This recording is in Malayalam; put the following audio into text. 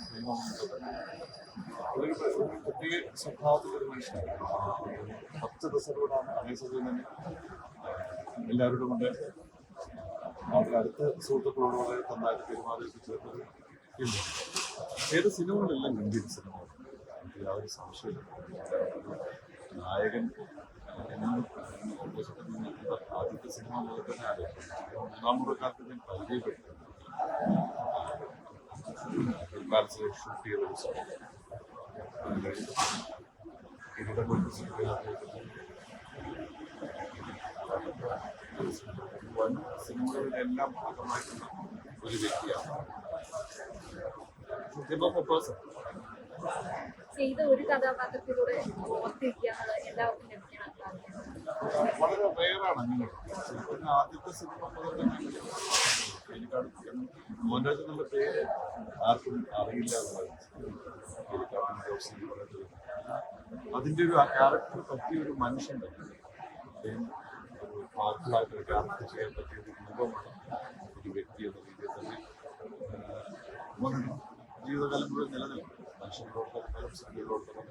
സിനിമ ഒരു പ്രത്യേക മനുഷ്യനാണ് കൊണ്ട് അവരുടെ അടുത്ത സുഹൃത്തുക്കളോട് വളരെ നന്നായിട്ട് ചേർത്തത് ഇല്ല ഏത് സിനിമകളെല്ലാം ഗംഭീര സിനിമകൾ എനിക്ക് യാതൊരു സംശയമില്ല നായകൻ എന്നും ആദ്യത്തെ സിനിമ മുതൽ തന്നെ അറിയാം മൂന്നാം മുറക്കാർക്ക് ഞാൻ പരിചയപ്പെട്ടു. ബാലൻസ് ഷൂട്ട് ചെയ്ത സിനിമകളിലെല്ലാം ഭാഗമായിട്ടുള്ള ഒരു വ്യക്തിയാണ് ഒരു കഥാപാത്രത്തിലൂടെ ഓർത്തിരിക്കുക എന്നുള്ളത് എല്ലാവർക്കും ലഭിക്കണം വളരെ റെയറാണ് അങ്ങനെ ആദ്യത്തെ സിനിമ മോഹൻരാജ് പേര് ആർക്കും അറിയില്ല എന്നുള്ളത്. ഒരു ക്യാരക്ടർ പറ്റിയ ഒരു മനുഷ്യൻ തന്നെ. ഒരു ക്യാരക്ടർ ചെയ്യാൻ പറ്റിയ ഒരു രൂപമാണ് ഒരു വ്യക്തി എന്ന രീതിയിൽ തന്നെ. ജീവിതകാലം മുഴുവൻ നിലനിൽക്കും. മനുഷ്യരോടൊപ്പം സ്ത്രീകളോടൊപ്പം